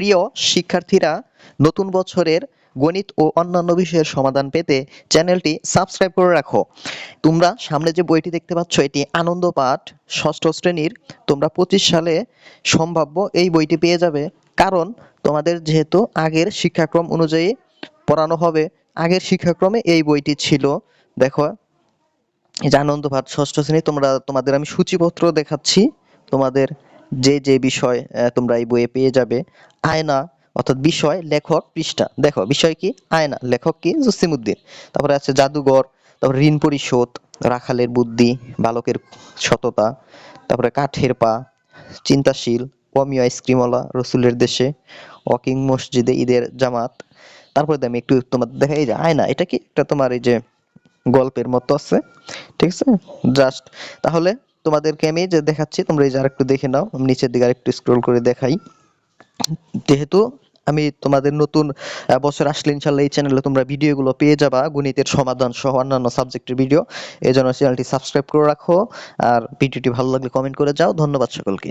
প্রিয় শিক্ষার্থীরা, নতুন বছরের গণিত ও অন্যান্য বিষয়ের সমাধান পেতে চ্যানেলটি সাবস্ক্রাইব করে রাখো। তোমরা সামনে যে বইটি দেখতে পাচ্ছ, এটি আনন্দ পাঠ ষষ্ঠ শ্রেণির। তোমরা পঁচিশ সালে সম্ভাব্য এই বইটি পেয়ে যাবে। কারণ তোমাদের যেহেতু আগের শিক্ষাক্রম অনুযায়ী পড়ানো হবে, আগের শিক্ষাক্রমে এই বইটি ছিল। দেখো, এই যে আনন্দ পাঠ ষষ্ঠ শ্রেণি, তোমরা, তোমাদের আমি সূচিপত্র দেখাচ্ছি। তোমাদের যে যে বিষয় তোমরা এই বইয়ে পেয়ে যাবে। আয়না, অর্থাৎ বিষয়, লেখক, পৃষ্ঠা। দেখো, বিষয় কি? আয়না, লেখক কি? জসিমউদ্দিন। তারপরে আছে জাদুঘর, তারপরে ঋণ পরিশোধ, রাখালের বুদ্ধি, বালকের সততা, তারপরে কাঠের পা, চিন্তাশীল অমিয় আইসক্রিমওয়ালা, রসুলের দেশে, ওয়াকিং মসজিদে ঈদের জামাত। তারপরে আমি একটু তোমার দেখা, এই যে আয়না, এটা কি? একটা তোমার এই যে গল্পের মতো আছে, ঠিক আছে? জাস্ট তাহলে তোমাদেরকে আমি যে দেখাচ্ছি, তোমরা এই যে আরেকটু দেখে নাও নিচের দিকে আরেকটু স্ক্রল করে দেখাই। যেহেতু আমি তোমাদের নতুন বছর আসলে ইনশাল্লাহ এই চ্যানেলে তোমরা ভিডিওগুলো পেয়ে যাবা, গণিতের সমাধান সহ অন্যান্য সাবজেক্টের ভিডিও এই জন্য চ্যানেলটি সাবস্ক্রাইব করে রাখো, আর ভিডিওটি ভালো লাগলে কমেন্ট করে যাও, ধন্যবাদ সকলকে।